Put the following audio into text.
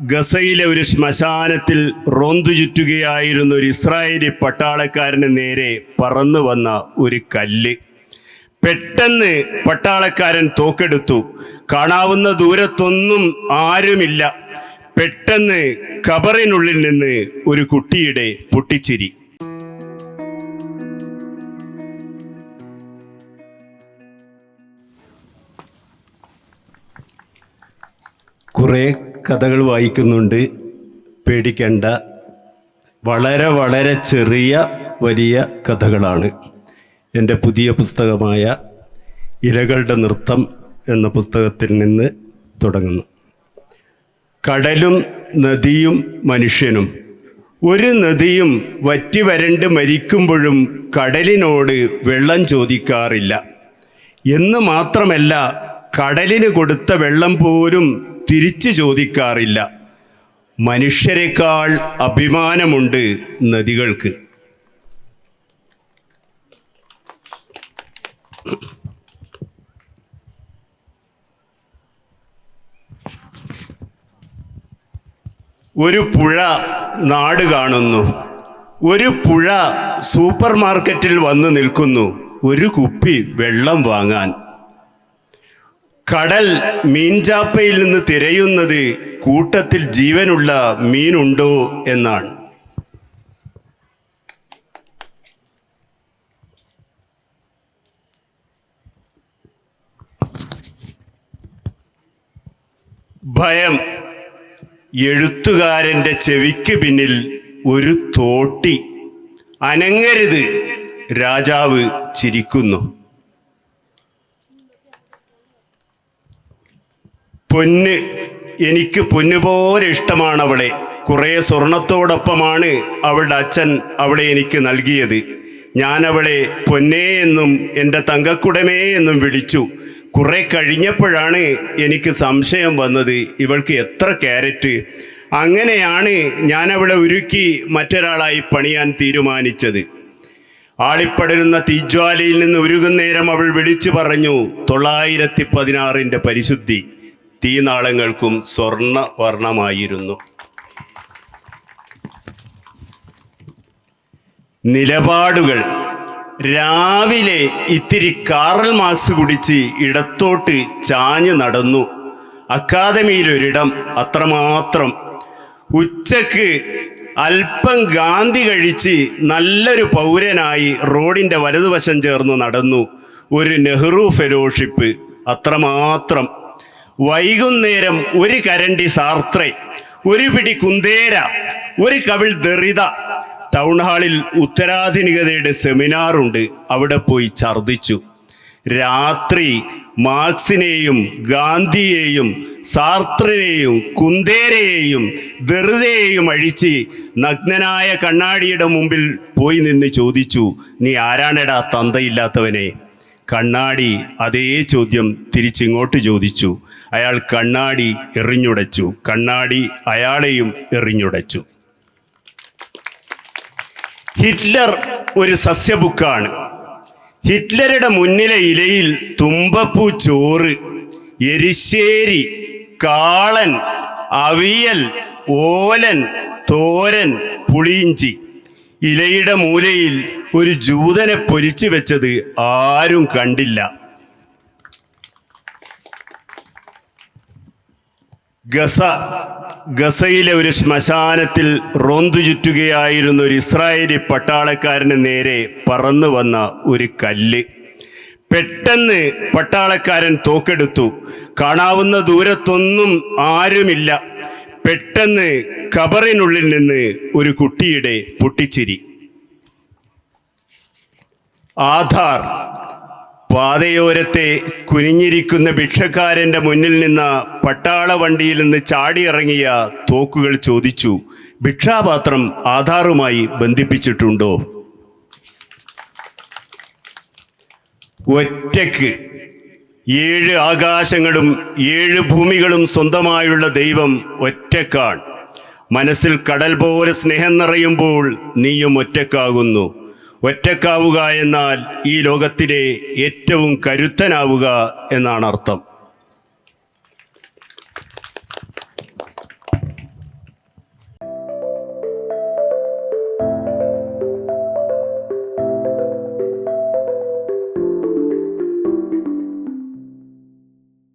ഗസയിലെ ഒരു ശ്മശാനത്തിൽ റോന്തു ചുറ്റുകയായിരുന്ന ഒരു ഇസ്രായേലി പട്ടാളക്കാരന് നേരെ പറന്നു വന്ന ഒരു കല്ല്. പെട്ടെന്ന് പട്ടാളക്കാരൻ തോക്കെടുത്തു. കാണാവുന്ന ദൂരത്തൊന്നും ആരുമില്ല. പെട്ടെന്ന് കബറിനുള്ളിൽ നിന്ന് ഒരു കുട്ടിയുടെ പൊട്ടിച്ചിരി. കുറേ കഥകൾ വായിക്കുന്നുണ്ട്. പേടിക്കേണ്ട. വളരെ വളരെ ചെറിയ വലിയ കഥകളാണ്. എന്റെ പുതിയ പുസ്തകമായ ഇരകളുടെ നൃത്തം എന്ന പുസ്തകത്തിൽ നിന്ന് തുടങ്ങുന്നു. കടലും നദിയും മനുഷ്യനും. ഒരു നദിയും വറ്റി വരണ്ട് മരിക്കുമ്പോഴും കടലിനോട് വെള്ളം ചോദിക്കാറില്ല. എന്ന് മാത്രമല്ല കടലിന് കൊടുത്ത വെള്ളം പോലും തിരിച്ചു ചോദിക്കാറില്ല. മനുഷ്യരെക്കാൾ അഭിമാനമുണ്ട് നദികൾക്ക്. ഒരു പുഴ നാട് കാണുന്നു. ഒരു പുഴ സൂപ്പർ മാർക്കറ്റിൽ വന്നു നിൽക്കുന്നു. ഒരു കുപ്പി വെള്ളം വാങ്ങാൻ. കടൽ മീൻചാപ്പയിൽ നിന്ന് തിരയുന്നത് കൂട്ടത്തിൽ ജീവനുള്ള മീനുണ്ടോ എന്നാണ്. ഭയം. എഴുത്തുകാരന്റെ ചെവിക്ക് പിന്നിൽ ഒരു തോട്ടി. അനങ്ങരുത്. രാജാവ് ചിരിക്കുന്നു. പൊന്ന് എനിക്ക് പൊന്നുപോലെ ഇഷ്ടമാണ് അവളെ. കുറേ സ്വർണത്തോടൊപ്പമാണ് അവളുടെ അച്ഛൻ അവളെ എനിക്ക് നൽകിയത്. ഞാൻ അവളെ പൊന്നേ എന്നും എന്റെ തങ്കക്കുടമേ എന്നും വിളിച്ചു. കുറെ കഴിഞ്ഞപ്പോഴാണ് എനിക്ക് സംശയം വന്നത് ഇവൾക്ക് എത്ര ക്യാരറ്റ്. അങ്ങനെയാണ് ഞാൻ അവളെ ഒരുക്കി മറ്റൊരാളായി പണിയാൻ തീരുമാനിച്ചത്. ആളിപ്പടരുന്ന തീജ്വാലയിൽ നിന്ന് ഉരുകുന്നേരം അവൾ വിളിച്ചു പറഞ്ഞു തൊള്ളായിരത്തി പതിനാറിന്റെ പരിശുദ്ധി. തീനാളങ്ങൾക്കും സ്വർണ വർണമായിരുന്നു നിലപാടുകൾ രാവിലെ ഇത്തിരി കാറൽ മാസ് കുടിച്ച് ഇടത്തോട്ട് ചാഞ്ഞു നടന്നു. അക്കാദമിയിലൊരിടം അത്രമാത്രം. ഉച്ചയ്ക്ക് അല്പം ഗാന്ധി കഴിച്ച് നല്ലൊരു പൗരനായി റോഡിന്റെ വലതുവശം ചേർന്ന് നടന്നു. ഒരു നെഹ്റു ഫെലോഷിപ്പ് അത്രമാത്രം. വൈകുന്നേരം ഒരു കരണ്ടി സാർത്രെ ഒരു പിടി കുന്തേര ഒരു കവിൾ ദറിത. ടൗൺ ഹാളിൽ ഉത്തരാധുനികതയുടെ സെമിനാറുണ്ട്. അവിടെ പോയി ഛർദിച്ചു രാത്രി മാർക്സിനെയും ഗാന്ധിയെയും സാർത്രനെയും കുന്തേരയെയും ദറുതയെയും അഴിച്ച് നഗ്നനായ കണ്ണാടിയുടെ മുമ്പിൽ പോയി നിന്ന് ചോദിച്ചു നീ ആരാണെടാ തന്തയില്ലാത്തവനെ? കണ്ണാടി അതേ ചോദ്യം തിരിച്ചിങ്ങോട്ട് ചോദിച്ചു. അയാൾ കണ്ണാടി എറിഞ്ഞുടച്ചു. കണ്ണാടി അയാളെയും എറിഞ്ഞുടച്ചു. ഹിറ്റ്ലർ ഒരു സസ്യബുക്കാണ്. ഹിറ്റ്ലറുടെ മുന്നിലെ ഇലയിൽ തുമ്പപ്പൂ ചോറ് എരിശ്ശേരി കാളൻ അവിയൽ ഓലൻ തോരൻ പുളിയിഞ്ചി. ഇലയുടെ മൂലയിൽ ഒരു ജൂതനെ പൊരിച്ചു വെച്ചത് ആരും കണ്ടില്ല. ഗസ ഗസയിലെ ഒരു ശ്മശാനത്തിൽ റോന്തു ചുറ്റുകയായിരുന്ന ഒരു ഇസ്രായേലി പട്ടാളക്കാരന് നേരെ പറന്നു വന്ന ഒരു കല്ല്. പെട്ടെന്ന് പട്ടാളക്കാരൻ തോക്കെടുത്തു. കാണാവുന്ന ദൂരത്തൊന്നും ആരുമില്ല. പെട്ടെന്ന് കബറിനുള്ളിൽ നിന്ന് ഒരു കുട്ടിയുടെ പൊട്ടിച്ചിരി. ആധാർ പാതയോരത്തെ കുനിഞ്ഞിരിക്കുന്ന ഭിക്ഷക്കാരന്റെ മുന്നിൽ നിന്ന് പട്ടാള വണ്ടിയിൽ നിന്ന് ചാടിയിറങ്ങിയ തോക്കുകൾ ചോദിച്ചു ഭിക്ഷാപാത്രം ആധാറുമായി ബന്ധിപ്പിച്ചിട്ടുണ്ടോ? ഒറ്റയ്ക്ക് ഏഴ് ആകാശങ്ങളും ഏഴ് ഭൂമികളും സ്വന്തമായുള്ള ദൈവം ഒറ്റക്കാണ്. മനസ്സിൽ കടൽ പോലെ സ്നേഹം നിറയുമ്പോൾ നീയും ഒറ്റക്കാകുന്നു. ഒറ്റക്കാവുക എന്നാൽ ഈ ലോകത്തിലെ ഏറ്റവും കരുത്തനാവുക എന്നാണ് അർത്ഥം